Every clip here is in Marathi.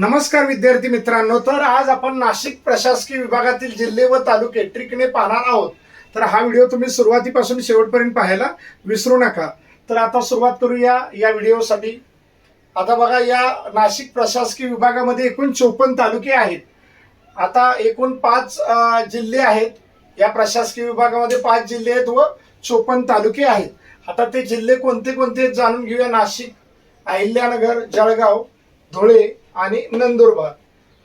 नमस्कार विद्यार्थी मित्रांनो तर आज आपण नाशिक प्रशासकीय विभागातील जिल्हे व तालुके ट्रिकने पाहणार आहोत. तर हा व्हिडिओ तुम्ही सुरुवातीपासून शेवटपर्यंत पाहायला विसरू नका. तर आता सुरुवात करूया या व्हिडिओसाठी. आता बघा या नाशिक प्रशासकीय विभागामध्ये एकूण चोपन्न तालुके आहेत. आता एकूण पाच जिल्हे आहेत. या प्रशासकीय विभागामध्ये पाच जिल्हे आहेत व चोपन्न तालुके आहेत. आता ते जिल्हे कोणते कोणते जाणून घेऊया. नाशिक अहिल्यानगर जळगाव धुळे आणि नंदुरबार.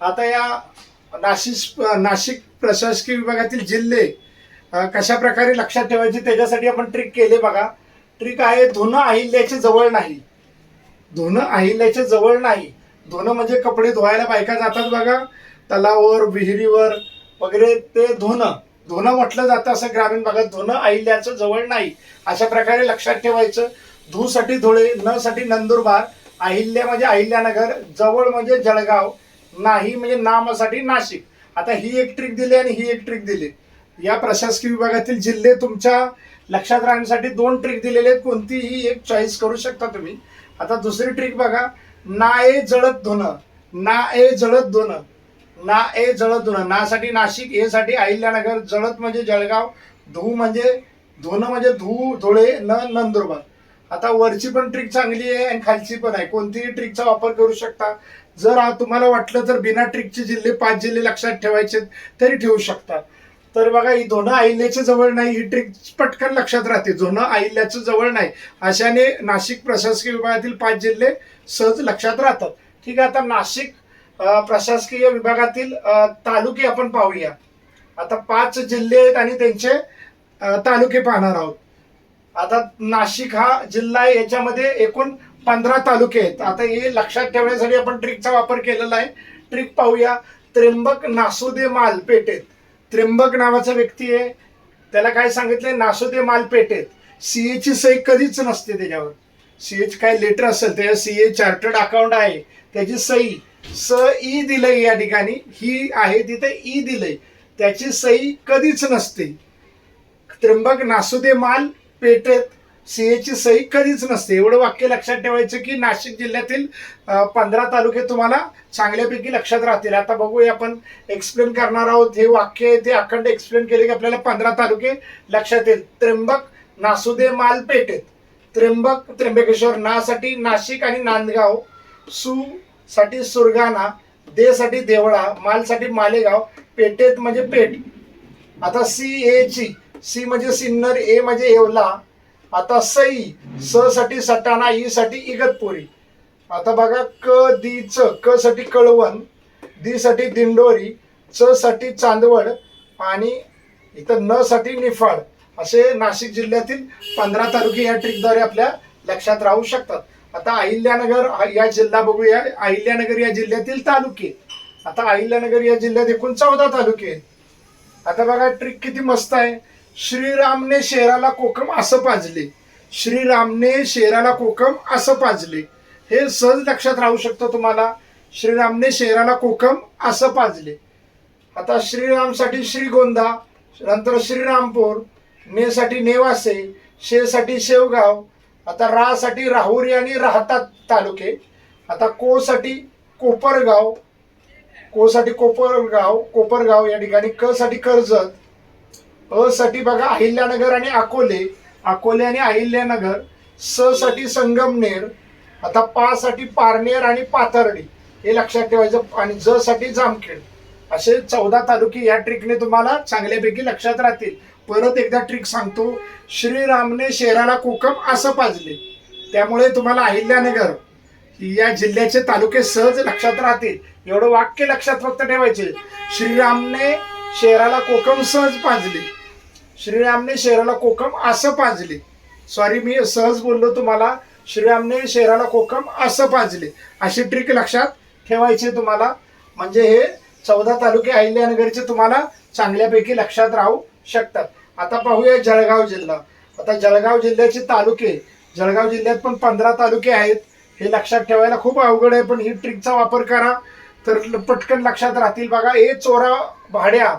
आता या नाशिक नाशिक प्रशासकीय विभागातील जिल्हे कशा प्रकारे लक्षात ठेवायचे त्याच्यासाठी आपण ट्रिक केले बघा. ट्रिक आहे धुणं अहिल्याच्या जवळ नाही. धुणं अहिल्याच्या जवळ नाही. धुणं म्हणजे कपडे धुवायला बायका जातात बघा. तलावावर विहिरीवर वगैरे ते धुणं. धुणं म्हटलं जातं असं ग्रामीण भागात. धुणं अहिल्याचं जवळ नाही. अशा प्रकारे लक्षात ठेवायचं. धूसाठी धुळे न साठी नंदुरबार. अहिल्या म्हणजे अहिल्यानगर जवळ म्हणजे जळगाव नाही म्हणजे नामासाठी नाशिक. आता ही एक ट्रिक दिली आणि ही एक ट्रिक दिली. या प्रशासकीय विभागातील जिल्हे तुमच्या लक्षात राहण्यासाठी दोन ट्रिक दिलेले आहेत. कोणतीही एक चॉईस करू शकता तुम्ही. आता दुसरी ट्रिक बघा. ना ए जळत धुणं ना ए जळत धुणं ना ए जळत धुणं नासाठी नाशिक ए साठी अहिल्यानगर. जळत म्हणजे जळगाव धू म्हणजे धुणं म्हणजे धू धुळे न नंदुरबार. आता वरची पण ट्रिक चांगली आहे आणि खालची पण आहे. कोणतीही ट्रिकचा वापर करू शकता. जर तुम्हाला वाटलं तर बिना ट्रिकचे जिल्हे पाच जिल्हे लक्षात ठेवायचे तरी ठेवू शकता. तर बघा ही धोनं अहिल्याच्या जवळ नाही ही ट्रिक पटकन लक्षात राहते. धोनं अहिल्याच्या जवळ नाही. अशाने नाशिक प्रशासकीय विभागातील पाच जिल्हे सहज लक्षात राहतात. ठीक आहे आता नाशिक प्रशासकीय विभागातील तालुके आपण पाहूया. आता पाच जिल्हे आहेत आणि त्यांचे तालुके पाहणार आहोत. आता नाशिक हा जिल्हा आहे याच्यामध्ये एकूण पंधरा तालुके आहेत. आता हे लक्षात ठेवण्यासाठी आपण ट्रिकचा वापर केलेला आहे. ट्रिक पाहूया. त्र्यंबक नासुदे माल पेटेत त्र्यंबक नावाचा व्यक्ती आहे. त्याला काय सांगितलंय? नासुदे माल सी सीए ची सही कधीच नसते त्याच्यावर. सीए काय लेटर असेल त्याच्या सीए चार्टर्ड अकाउंट आहे. त्याची सही स ई दिलंय या ठिकाणी. ही आहे तिथे ई दिलंय. त्याची सही कधीच नसते. त्र्यंबक नासुदे माल पेठेत सीएची सही कधीच नसते. एवढं वाक्य लक्षात ठेवायचं की नाशिक जिल्ह्यातील पंधरा तालुके तुम्हाला चांगल्यापैकी लक्षात राहतील. आता बघूया आपण एक्सप्लेन करणार आहोत हे वाक्य आहे ते अखंड एक्सप्लेन केले की आपल्याला पंधरा तालुके लक्षात येईल त्र्यंबक नासुदे माल पेठेत त्र्यंबक त्र्यंबकेश्वर नासाठी नाशिक आणि नांदगाव सु साठी सुरगाणा दे साठी देवळा मालसाठी मालेगाव पेठेत म्हणजे पेठ. आता सी एची सी म्हणजे सिन्नर ए म्हणजे येवला. आता सई स साठी सटाणा ई साठी इगतपुरी. आता बघा क दी च. क साठी कळवण दी साठी दिंडोरी च साठी चांदवड आणि इथं न साठी निफाड असे नाशिक जिल्ह्यातील पंधरा तालुके या ट्रिकद्वारे आपल्या लक्षात राहू शकतात. आता अहिल्यानगर या जिल्हा बघूया. अहिल्यानगर या जिल्ह्यातील तालुके. आता अहिल्यानगर या जिल्ह्यात एकूण चौदा तालुके आहेत. आता बघा ट्रिक किती मस्त आहे. श्रीरामने शेराला कोकम असं पाजले. श्रीरामने शेराला कोकम असं पाजले. हे सहज लक्षात राहू शकतं तुम्हाला. श्रीरामने शेराला कोकम असं पाजले. आता श्रीरामसाठी श्रीगोंदा नंतर श्रीरामपूर नेसाठी नेवासे शेसाठी शेवगाव आता रासाठी राहुरी आणि राहता तालुके. आता कोसाठी कोपरगाव कोसाठी कोपरगाव कोपरगाव या ठिकाणी क साठी कर्जत अ साठी बघा अहिल्यानगर आणि अकोले. अकोले आणि अहिल्यानगर स साठी संगमनेर आता पा साठी पारनेर आणि पाथर्डी. हे लक्षात ठेवायचं आणि ज साठी जामखेड. असे चौदा तालुके या ट्रिकने तुम्हाला चांगल्यापैकी लक्षात राहतील. परत एकदा ट्रिक सांगतो. श्रीरामने शेराला कोकम असं पाजले. त्यामुळे तुम्हाला अहिल्यानगर या जिल्ह्याचे तालुके सहज लक्षात राहतील. एवढं वाक्य लक्षात फक्त ठेवायचे. श्रीरामने शेराला कोकम सहज पाजले. श्रीरामने शहराला कोकम असं पाजले. सॉरी मी सहज बोललो तुम्हाला. श्रीरामने शहराला कोकम असं पाजले. अशी ट्रिक लक्षात ठेवायची तुम्हाला. म्हणजे हे चौदा तालुके अहिल्यानगरचे तुम्हाला चांगल्यापैकी लक्षात राहू शकतात. आता पाहूया जळगाव जिल्हा. आता जळगाव जिल्ह्याचे तालुके जळगाव जिल्ह्यात पण पंधरा तालुके आहेत. हे लक्षात ठेवायला खूप अवघड आहे पण ही ट्रिकचा वापर करा. तर पटकन लक्षात राहतील बघा. ए चोरा भाड्या.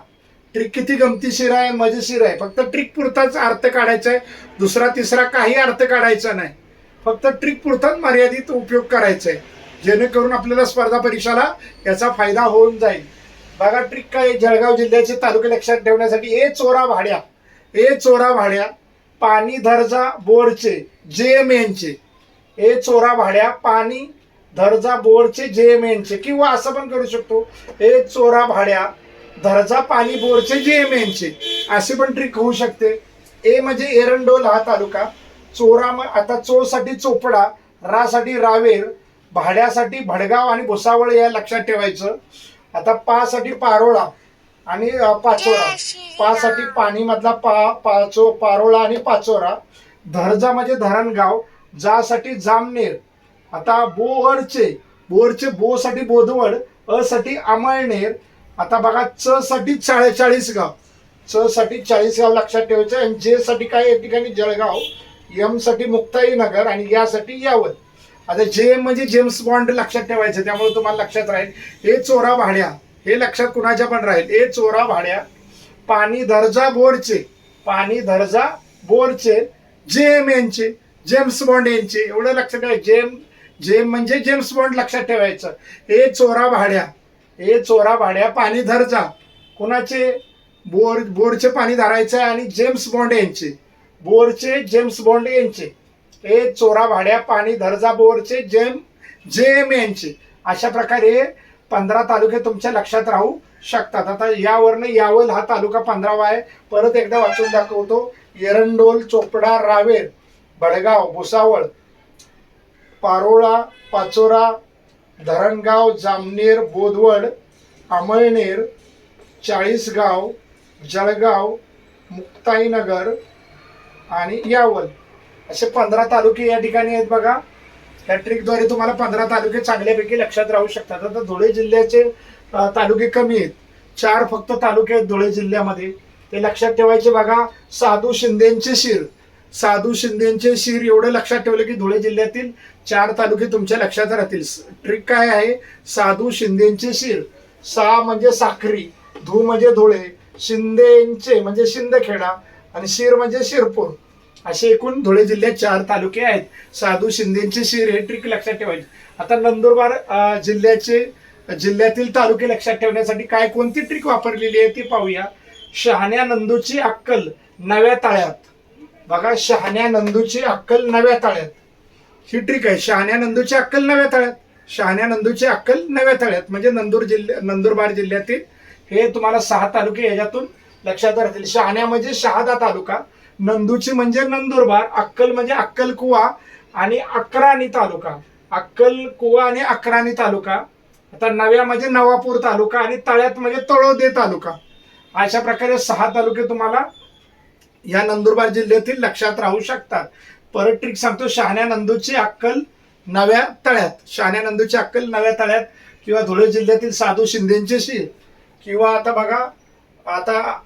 ट्रिक किती गमतीशीर आहे मजेशीर आहे. फक्त ट्रिक पुरताच अर्थ काढायचा आहे दुसरा तिसरा काही अर्थ काढायचा नाही. फक्त ट्रिक पुरताच मर्यादित उपयोग करायचा आहे जेणेकरून आपल्याला स्पर्धा परीक्षाला याचा फायदा होऊन जाईल. बघा ट्रिक काय जळगाव जिल्ह्याचे तालुके लक्षात ठेवण्यासाठी ए चोरा भाड्या. ए चोरा भाड्या पाणी धरजा बोरचे जे एम एनचे ए चोरा भाड्या पाणी धरजा बोरचे जे एम एनचे किंवा असं पण करू शकतो. ए चोरा भाड्या धरजा पाणी बोरचे जे एम एनचे अशी पण ट्रिक होऊ शकते. ए म्हणजे एरंडोल हा तालुका. चोरा म- आता चोरसाठी चोपडा रासाठी रावेर भाड्यासाठी भडगाव आणि भुसावळ या लक्षात ठेवायचं. आता पासाठी पारोळा आणि पाचोरा. पासाठी पाणी मधला पा पाचो पारोळा आणि पाचोरा. धरजा म्हणजे धरणगाव जासाठी जामनेर. आता बोरचे बोरचे बो साठी बोधवड अ साठी अमळनेर आता बघा च साठी चाळे चाळीस गाव. च साठी चाळीस गाव लक्षात ठेवायचं आणि जे साठी काय या ठिकाणी जळगाव एमसाठी मुक्ताई नगर आणि यासाठी यावत. आता जे म्हणजे जेम्स बॉन्ड लक्षात ठेवायचं त्यामुळे तुम्हाला लक्षात राहील. हे चोरा भाड्या हे लक्षात कुणाच्या पण राहील. हे चोरा भाड्या पाणी दर्जा बोरचे पाणी दर्जा बोरचे जेम यांचे जेम्स बॉन्ड यांचे. एवढं लक्षात ठेवायचं. जेम जेम म्हणजे जेम्स बॉन्ड लक्षात ठेवायचं. हे चोरा भाड्या हे चोरा भाड्या पाणी धरजा कुणाचे बोर बोरचे पाणी धरायचं आहे आणि जेम्स बॉन्ड यांचे. बोरचे जेम्स बॉन्ड यांचे. हे चोरा भाड्या पाणी धरजा बोरचे जेम जेम यांचे. अशा प्रकारे पंधरा तालुके तुमच्या लक्षात राहू शकतात. आता यावरनं यावल हा तालुका पंधरावा आहे. परत एकदा वाचून दाखवतो. एरंडोल चोपडा रावेर भडगाव भुसावळ पारोळा पाचोरा धरणगाव जामनेर बोदवड अमळनेर चाळीसगाव जळगाव मुक्ताईनगर आणि यावल. असे पंधरा तालुके या ठिकाणी आहेत बघा. या ट्रिकद्वारे तुम्हाला पंधरा तालुके चांगल्यापैकी लक्षात राहू शकतात. आता धुळे जिल्ह्याचे तालुके कमी आहेत. चार फक्त तालुके आहेत धुळे जिल्ह्यामध्ये. ते लक्षात ठेवायचे बघा. साधू शिंदेचे शिर. साधू शिंदेचे शिर एवढं लक्षात ठेवलं की धुळे जिल्ह्यातील चार तालुके तुमच्या लक्षात राहतील. ट्रिक काय आहे? साधू शिंदेचे शिर. सा म्हणजे साखरी धू म्हणजे धुळे शिंदेचे म्हणजे शिंदखेडा आणि शिर म्हणजे शिरपूर. असे एकूण धुळे जिल्ह्यात चार तालुके आहेत. साधू शिंदेचे शिर हे ट्रिक लक्षात ठेवायचे. आता नंदुरबार जिल्ह्याचे जिल्ह्यातील तालुके लक्षात ठेवण्यासाठी काय कोणती ट्रिक वापरलेली आहे ती पाहूया. शहाण्या नंदूची अक्कल नव्या ताळ्यात. बघा शहाण्या नंदूची अक्कल नव्या ताळ्यात. ही ट्रिक आहे. शहाण्या नंदूची अक्कल नव्या तळ्यात. शहाण्या नंदूची अक्कल नव्या तळ्यात. म्हणजे नंदूर जिल्ह्या नंदुरबार जिल्ह्यातील हे तुम्हाला सहा तालुके याच्यातून लक्षात राहतील. शहाण्या म्हणजे शहादा तालुका नंदूची म्हणजे नंदुरबार अक्कल म्हणजे अक्कलकुवा आणि अकराणी तालुका. अक्कलकुवा आणि अकराणी तालुका. आता नव्या म्हणजे नवापूर तालुका आणि तळ्यात म्हणजे तळोदे तालुका. अशा प्रकारे सहा तालुके तुम्हाला या नंदुरबार जिल्ह्यातील लक्षात राहू शकतात. परत ट्रिक सांगतो शहाण्या नंदूची अक्कल नव्या तळ्यात. शहाण्या नंदूची अक्कल नव्या तळ्यात किंवा धुळे जिल्ह्यातील साधू शिंदेचे किंवा आता बघा आता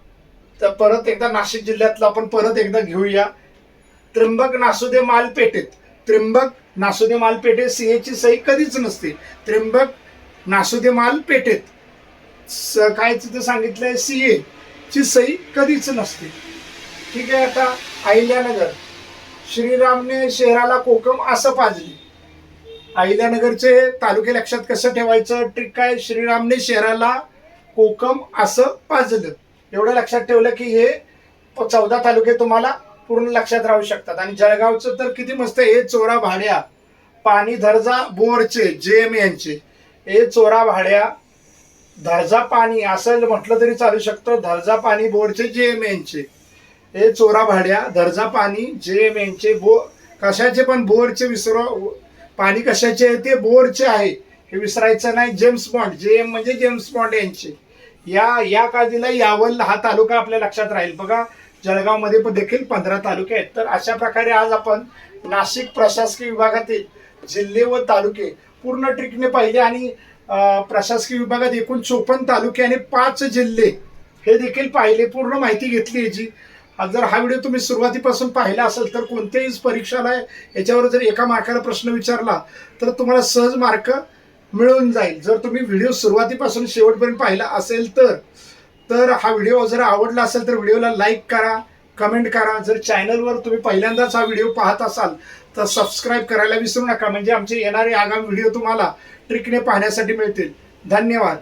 तर परत एकदा नाशिक जिल्ह्यातलं आपण परत एकदा घेऊया. त्र्यंबक नासुदे माल पेठेत त्र्यंबक नासुदे माल पेठेत सीएची सही कधीच नसते. त्र्यंबक नासुदे माल पेठेत स- काय तिथं सांगितलंय? सीए ची सही कधीच नसते. ठीक आहे आता अहिल्यानगर. श्रीरामने शहराला कोकम असं पाजली. अहिल्यानगरचे तालुके लक्षात कसं ठेवायचं? ट्रिक काय? श्रीरामने शहराला कोकम असं पाजलं. एवढं लक्षात ठेवलं की हे चौदा तालुके तुम्हाला पूर्ण लक्षात राहू शकतात. आणि जळगावचं तर किती मस्त आहे हे चोरा भाड्या. पाणी धरजा बोरचे जे एम यांचे. हे चोरा भाड्या. धरजा पाणी असं म्हटलं तरी चालू शकतं. धरजा पाणी बोरचे जे एम यांचे. हे चोरा भाड्या धरजा पाणी जे एम यांचे बो कशाचे पण बोरचे विसर पाणी कशाचे आहे ते बोरचे आहे. हे विसरायचं नाही जेम्स बॉन्ड जे एम म्हणजे जेम्स बॉन्ड यांचे. या या काळजीला यावल हा तालुका आपल्या लक्षात राहील. बघा जळगावमध्ये पण देखील पंधरा तालुके आहेत. तर अशा प्रकारे आज आपण नाशिक प्रशासकीय विभागातील जिल्हे व तालुके पूर्ण ट्रिकने पाहिले आणि प्रशासकीय विभागात एकूण चोपन्न तालुके आणि पाच जिल्हे हे देखील पाहिले. पूर्ण माहिती घेतली याची. जर हा व्हिडिओ तुम्ही सुरुवातीपासून पाहिला असेल तर कोणत्याही परीक्षाला याच्यावर जर एका मार्काला प्रश्न विचारला तर तुम्हाला सहज मार्क मिळून जाईल. जर तुम्ही व्हिडिओ सुरुवातीपासून शेवटपर्यंत पाहिला असेल तर तर हा व्हिडिओ जर आवडला असेल तर व्हिडिओला लाईक करा कमेंट करा. जर चॅनलवर तुम्ही पहिल्यांदाच हा व्हिडिओ पाहत असाल तर सबस्क्राईब करायला विसरू नका. म्हणजे आमचे येणारे आगामी व्हिडिओ तुम्हाला ट्रिकने पाहण्यासाठी मिळतील. धन्यवाद.